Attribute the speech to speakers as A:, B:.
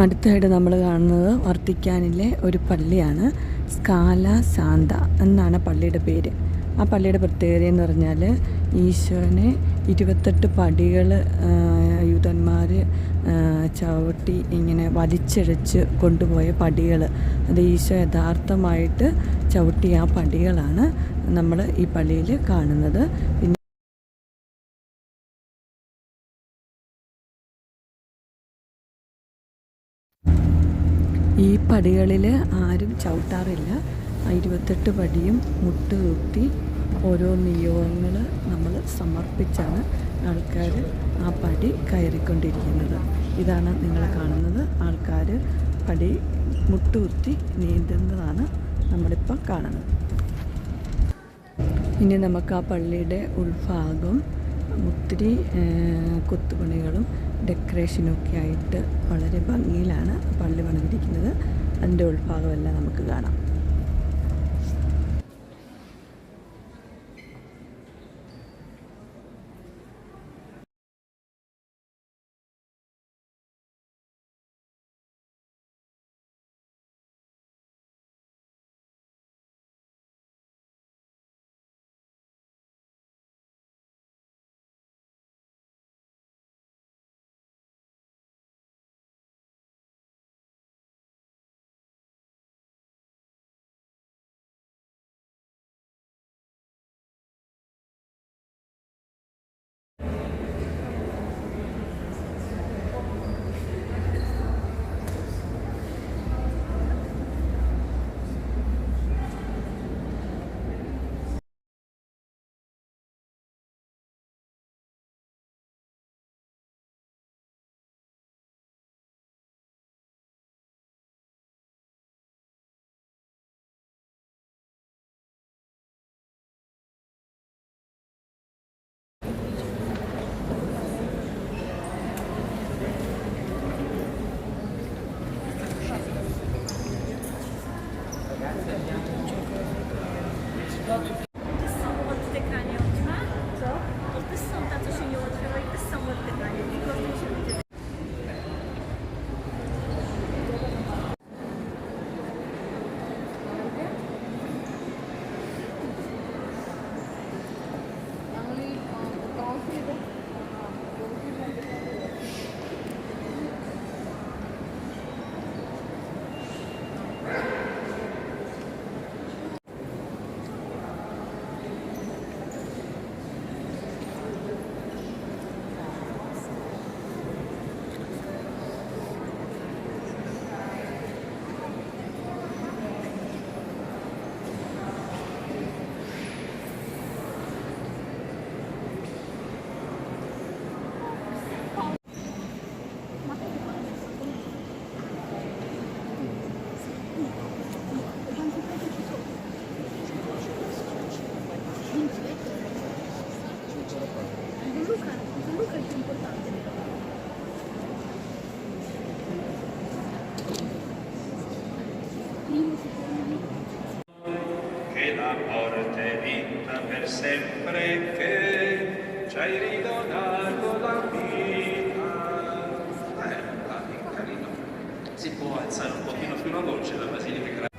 A: അടുത്തായിട്ട് നമ്മൾ കാണുന്നത് വർത്തിക്കാനിലെ ഒരു പള്ളിയാണ്. സ്കാല സാന്ത എന്നാണ് പള്ളിയുടെ പേര്. ആ പള്ളിയുടെ പ്രത്യേകത എന്ന് പറഞ്ഞാൽ ഈശോനെ ഇരുപത്തെട്ട് പടികൾ യൂതന്മാർ ചവിട്ടി ഇങ്ങനെ വലിച്ചിഴച്ച് കൊണ്ടുപോയ പടികൾ. അത് ഈശോ യഥാർത്ഥമായിട്ട് ചവിട്ടിയ ആ പടികളാണ് നമ്മൾ ഈ പള്ളിയിൽ കാണുന്നത്. പിന്നെ ഈ പടികളിൽ ആരും ചവിട്ടാറില്ല. ഇരുപത്തെട്ട് പടിയും മുട്ട് കുത്തി ഓരോ നിയോഗങ്ങൾ നമ്മൾ സമർപ്പിച്ചാണ് ആൾക്കാർ ആ പടി കയറിക്കൊണ്ടിരിക്കുന്നത്. ഇതാണ് നിങ്ങൾ കാണുന്നത്. ആൾക്കാർ പടി മുട്ടുകുത്തി നീന്തുന്നതാണ് നമ്മളിപ്പോൾ കാണുന്നത്. ഇനി നമുക്ക് ആ പള്ളിയുടെ ഉൾഭാഗം ഒത്തിരി കൊത്തുപണികളും ഡെക്കറേഷനും ഒക്കെ ആയിട്ട് വളരെ ഭംഗിയിലാണ് പള്ളി പണിതിരിക്കുന്നത്. അതിന്റെ ഉൾഭാഗമെല്ലാം നമുക്ക് കാണാം.
B: Çok Che la morte vinta per sempre che ci hai ridonato la vita. Eh, va, vita ridona. Si può alzare un pochino
C: più la voce la Basilica